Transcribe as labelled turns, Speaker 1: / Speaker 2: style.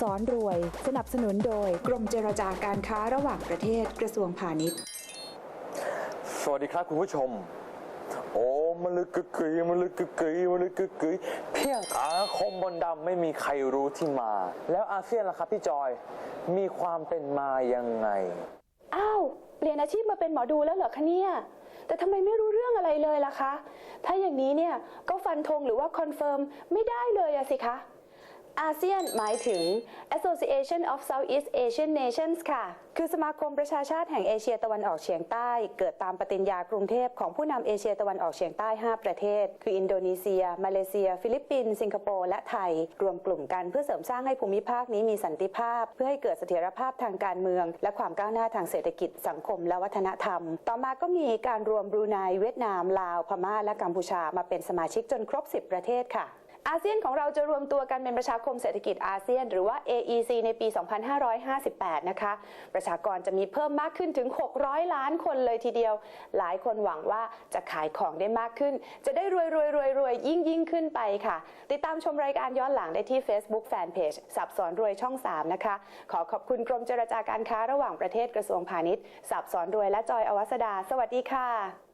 Speaker 1: สอนรวย สนับสนุนโดย กรมเจรจาการค้าระหว่างประเทศกระทรวงพาณิชย์
Speaker 2: สวัสดีครับคุณผู้ชม โอ้มันลึกกึกกึยมันลึกกึกกึยมันลึกกึกกึยเพียงอาคมบนต์ดำไม่มีใครรู้ที่มา แล้วอาเซียนล่ะครับพี่จอยมีความเป็นมายังไง
Speaker 3: อ้าว เปลี่ยนอาชีพมาเป็นหมอดูแล้วเหรอคะเนี่ย แต่ทำไมไม่รู้เรื่องอะไรเลยล่ะคะ ถ้าอย่างนี้เนี่ยก็ฟันธงหรือว่าคอนเฟิร์มไม่ได้เลยอะสิคะ อาเซียนหมายถึง Association of Southeast Asian Nations ค่ะ คือสมาคมประชาชาติแห่งเอเชียตะวันออกเฉียงใต้ เกิดตามปฏิญญากรุงเทพของผู้นำเอเชียตะวันออกเฉียงใต้ 5 ประเทศ คืออินโดนีเซีย มาเลเซีย ฟิลิปปินส์สิงคโปร์และไทย รวมกลุ่มกันเพื่อเสริมสร้างให้ภูมิภาคนี้มีสันติภาพ เพื่อให้เกิดเสถียรภาพทางการเมือง และความก้าวหน้าทางเศรษฐกิจสังคมและวัฒนธรรม ต่อมาก็มีการรวมบรูไนเวียดนามลาวพม่าและกัมพูชามาเป็นสมาชิกจนครบ 10 ประเทศค่ะ อาเซียนของเราจะรวมตัวกันเป็นประชาคมเศรษฐกิจอาเซียน หรือว่า AEC ในปี 2558 นะคะ ประชากรจะมีเพิ่มมากขึ้นถึง 600 ล้านคนเลยทีเดียว หลายคนหวังว่าจะขายของได้มากขึ้น จะได้รวยรวยรวยรวยยิ่งยิ่งขึ้นไปค่ะ ติดตามชมรายการย้อนหลังได้ที่ Facebook Fanpage สับสอนรวยช่อง 3 นะคะ ขอขอบคุณกรมเจรจาการค้าระหว่างประเทศกระทรวงพาณิชย์ สับสอนรวยและจอยอวัสดา สวัสดีค่ะ